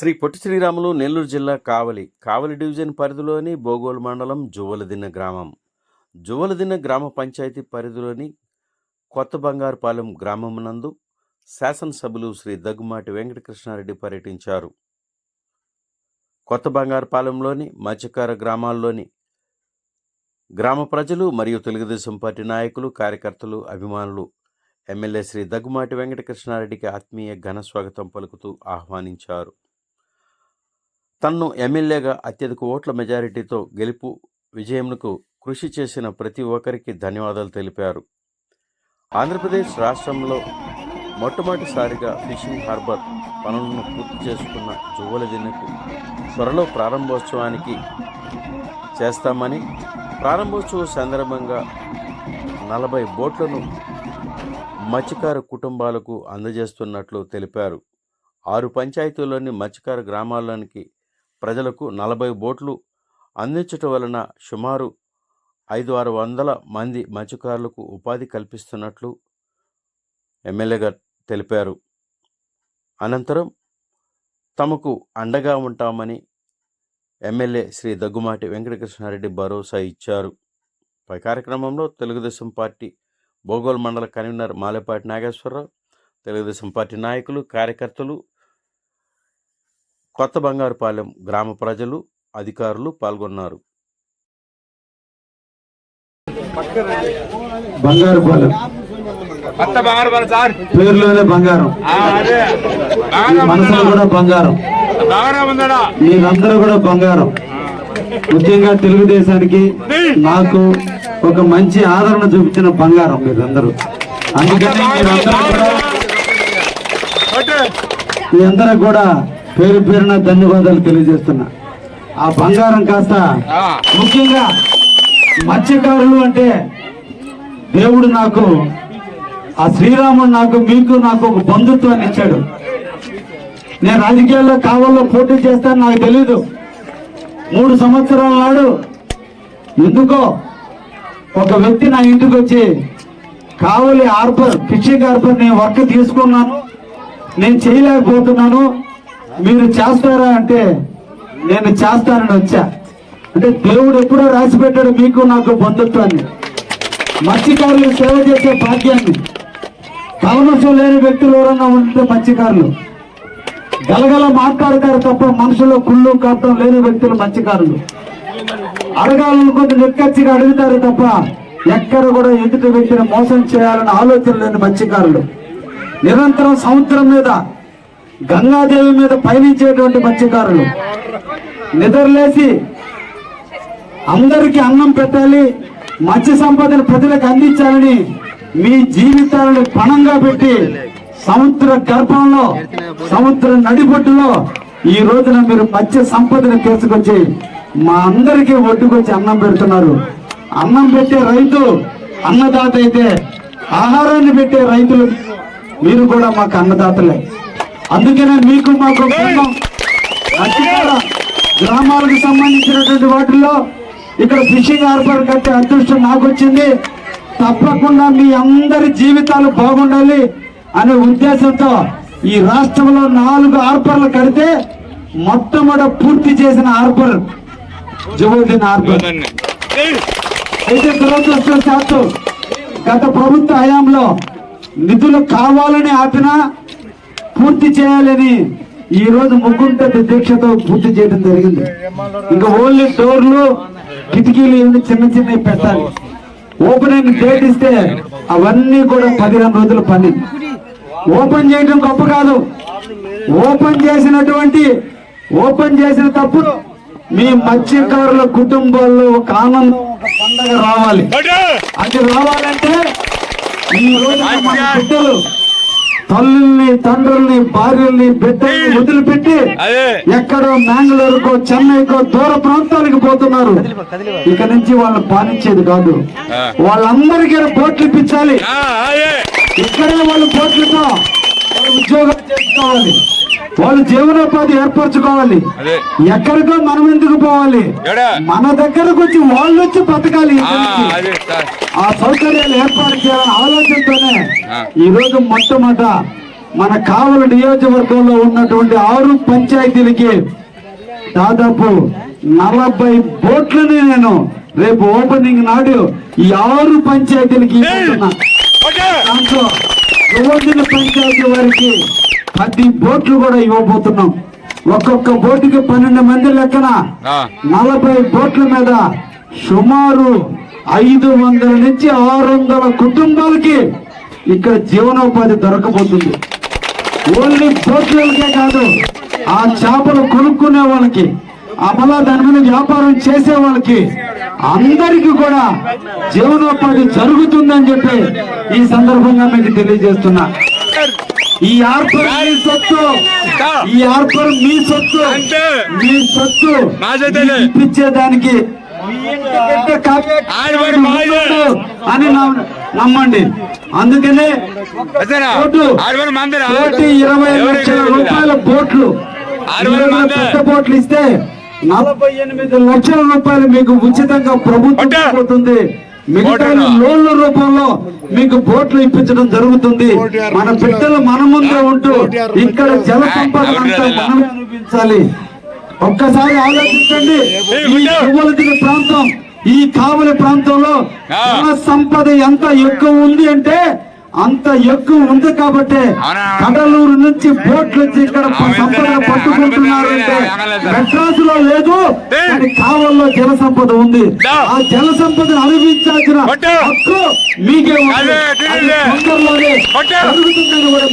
శ్రీ పొట్టి శ్రీరాములు నెల్లూరు జిల్లా కావలి కావలి డివిజన్ పరిధిలోని బోగోలు మండలం జువలదిన్న గ్రామం. జువలదిన్న గ్రామ పంచాయతీ పరిధిలోని కొత్త బంగారుపాలెం గ్రామం నందు శాసనసభ్యులు శ్రీ దగ్గుమాటి వెంకటకృష్ణారెడ్డి పర్యటించారు. కొత్త బంగారుపాలెంలోని మత్స్యకార గ్రామాల్లోని గ్రామ ప్రజలు మరియు తెలుగుదేశం పార్టీ నాయకులు కార్యకర్తలు అభిమానులు ఎమ్మెల్యే శ్రీ దగ్గుమాటి వెంకటకృష్ణారెడ్డికి ఆత్మీయ ఘన స్వాగతం పలుకుతూ ఆహ్వానించారు. తన్ను ఎమ్మెల్యేగా అత్యధిక ఓట్ల మెజారిటీతో గెలుపు విజయంకు కృషి చేసిన ప్రతి ఒక్కరికి ధన్యవాదాలు తెలిపారు. ఆంధ్రప్రదేశ్ రాష్ట్రంలో మొట్టమొదటిసారిగా ఫిషింగ్ హార్బర్ పనులను పూర్తి చేసుకున్న జువ్వల దిన్నకు త్వరలో ప్రారంభోత్సవానికి చేస్తామని ప్రారంభోత్సవ సందర్భంగా నలభై బోట్లను మత్స్యకార కుటుంబాలకు అందజేస్తున్నట్లు తెలిపారు. ఆరు పంచాయతీల్లోని మత్స్యకార గ్రామాల్లోనికి ప్రజలకు నలభై బోట్లు అందించటం వలన సుమారు ఐదు ఆరు వందల మంది మత్స్యకారులకు ఉపాధి కల్పిస్తున్నట్లు ఎమ్మెల్యేగా తెలిపారు. అనంతరం తమకు అండగా ఉంటామని ఎమ్మెల్యే శ్రీ దగ్గుమాటి వెంకటకృష్ణారెడ్డి భరోసా ఇచ్చారు. పై కార్యక్రమంలో తెలుగుదేశం పార్టీ భూగోళ మండల కన్వీనర్ మాలేపాటి నాగేశ్వరరావు తెలుగుదేశం పార్టీ నాయకులు కార్యకర్తలు కొత్త బంగారుపాలెం గ్రామ ప్రజలు అధికారులు పాల్గొన్నారు. బంగారు పాలెం కొత్త బంగారు పని సార్. పేరులోనే బంగారం. ఆ, అదే. ఈ బంగారం మనసులో ఉందడా కూడా బంగారం. మీరందరూ కూడా బంగారం. ముఖ్యంగా తెలుగుదేశానికి నాకు ఒక మంచి ఆదరణ చూపించిన బంగారం మీరందరూ. అందుకని మీరందరూ కూడా. మీ అందరూ కూడా పేరు పేరున ధన్యవాదాలు తెలియజేస్తున్నా. ఆ బంగారం కాస్త ముఖ్యంగా మత్స్యకారులు అంటే దేవుడు నాకు ఆ శ్రీరాముడు నాకు మీకు నాకు ఒక బంధుత్వాన్ని ఇచ్చాడు. నేను రాజకీయాల్లో కావాలో పోటీ చేస్తాను నాకు తెలీదు. మూడు సంవత్సరాల నాడు ఎందుకో ఒక వ్యక్తి నా ఇంటికి వచ్చి కావలి హార్బర్ ఫిషింగ్ హార్బర్ నేను వర్క్ తీసుకున్నాను నేను చేయలేకపోతున్నాను మీరు చేస్తారా అంటే నేను చేస్తానని వచ్చా. అంటే దేవుడు ఎప్పుడో రాసి పెట్టాడు మీకు నాకు బంధుత్వాన్ని. మత్స్యకారులు సేవ చేసే భాగ్యాన్ని. కలమసం లేని వ్యక్తులు ఎవరన్నా ఉంటే మత్స్యకారులు. గలగల మాట్లాడతారు తప్ప మనుషుల్లో కుళ్ళు కాపడం లేని వ్యక్తులు మత్స్యకారులు. అడగాలనుకుంటే నిక్కచ్చిగా అడుగుతారు తప్ప ఎక్కడ కూడా ఎదుటి వ్యక్తిని మోసం చేయాలని ఆలోచన లేని మత్స్యకారులు. నిరంతరం సముద్రం మీద గంగాదేవి మీద పయనించేటువంటి మత్స్యకారులు. నిద్రలేసి అందరికీ అన్నం పెట్టాలి మత్స్య సంపదను ప్రజలకు అందించాలని మీ జీవితాలను పణంగా పెట్టి సముద్ర గర్భంలో సముద్ర నడిబొట్టులో ఈ రోజున మీరు మత్స్య సంపదను తీసుకొచ్చి మా అందరికీ ఒడ్డుకొచ్చి అన్నం పెడుతున్నారు. అన్నం పెట్టే రైతు అన్నదాత అయితే ఆహారాన్ని పెట్టే రైతులు మీరు కూడా మాకు అన్నదాతలే. అందుకనే మీకు మాకు గ్రామాలకు సంబంధించినటువంటి వాటిల్లో ఇక్కడ ఫిషింగ్ హార్బర్ కట్టే అదృష్టం నాకు వచ్చింది తప్పకుండా మీ అందరి జీవితాలు బాగుండాలి అనే ఉద్దేశంతో ఈ రాష్ట్రంలో నాలుగు హార్బర్లు కడితే మొట్టమొదట పూర్తి చేసిన హార్బర్ హార్బర్ ఇవ్వదండి. ఏయ్, అయితే దురదృష్టవశాత్తు గత ప్రభుత్వ హయాంలో నిధులు కావాలని ఆపినా పూర్తి చేయాలని ఈ రోజు ముగ్గుంట దీక్షతో పూర్తి చేయడం జరిగింది. ఇంకా ఓన్లీ డోర్లు కిటికీలు ఇవన్నీ చిన్న చిన్నవి పెట్టాలి. ఓపెనింగ్ డేట్ ఇస్తే అవన్నీ కూడా పదిహేను రోజుల పని. ఓపెన్ చేయడం గొప్ప కాదు. ఓపెన్ చేసినటువంటి ఓపెన్ చేసిన తప్పుడు మీ మత్స్యకారుల కుటుంబాల్లో ఒక ఆనందం ఒక పండగ రావాలి. అది రావాలంటే ఈ రోజు బిడ్డలు తల్లుల్ని తండ్రుల్ని భార్యల్ని బిడ్డల్ని వదిలిపెట్టి ఎక్కడో మ్యాంగ్లూరుకో చెన్నైకో దూర ప్రాంతాలకు పోతున్నారు. ఇక నుంచి వాళ్ళని పాలించేది కాదు. వాళ్ళందరికీ బోట్లు ఇప్పించాలి. ఇక్కడే వాళ్ళు బోట్లతో వాళ్ళు ఉద్యోగాలు చేసుకోవాలి వాళ్ళు జీవనోపాధి ఏర్పరచుకోవాలి. ఎక్కడికో మనం ఎందుకు పోవాలి? మన దగ్గరకు వచ్చి వాళ్ళు వచ్చి బతకాలి ఆ, సౌకర్యాలు ఏర్పాటు చేయాలనే ఆలోచనతోనే. ఈ రోజు మొట్టమొదట మన కావలి నియోజకవర్గంలో ఉన్నటువంటి ఆరు పంచాయతీలకి దాదాపు నలభై బోట్లని నేను రేపు ఓపెనింగ్ నాడు ఈ ఆరు పంచాయతీలకి దాంట్లో యువజన పంచాయతీ వారికి పది బోట్లు కూడా ఇవ్వబోతున్నాం. ఒక్కొక్క బోటుకి పన్నెండు మంది లెక్కన. నలభై బోట్ల మీద సుమారు ఐదు వందల నుంచి ఆరు వందల కుటుంబాలకి ఇక్కడ జీవనోపాధి దొరకబోతుంది. ఓన్లీ బోట్లకే కాదు ఆ చేపలు కొనుక్కునే వాళ్ళకి అమలా దాని మీద వ్యాపారం చేసే వాళ్ళకి అందరికీ కూడా జీవనోపాధి జరుగుతుందని చెప్పి ఈ సందర్భంగా మీకు తెలియజేస్తున్నా. ఈ ఆర్పర్ మీ సొత్తు. ఈ ఆర్పర్ మీ సొత్తు. మీ సొత్తు. ఇప్పించేదానికి అని నమ్మ- నమ్మండి. అందుకనే కోటి ఇరవై లక్షల? రూపాయల బోట్లు ఆరు వేల ఇరవై మంది. పెద్ద బోట్లు ఇస్తే నలభై ఎనిమిది లక్షల రూపాయలు మీకు ఉచితంగా ప్రభుత్వం బోటు. మిగతా? లోన్ల రూపంలో మీకు బోట్లు ఇప్పించడం జరుగుతుంది. మన బిడ్డలు మన ముందే ఉంటూ ఇక్కడ జల సంపద అంతా మనమే అనుభవించాలి. ఒక్కసారి ఆలోచించండి. ఈ పువ్వులదిగ ప్రాంతం ఈ కావలి ప్రాంతంలో ఆ. జల సంపద ఎంత ఎక్కువ ఉంది అంటే అంత ఎక్కువ ఉంది కాబట్టి? కడలూరు నుంచి బోట్లు వచ్చి ఇక్కడ సంపద పట్టుకుంటున్నారు అంటే. మెడ్రాస్లో లేదు కావల్లో జల సంపద ఉంది. ఆ జల సంపదను అనుభవించాల్సిన. హక్కు మీకే ఉంది. తొందరలోనే. జరుగుతుందని కూడా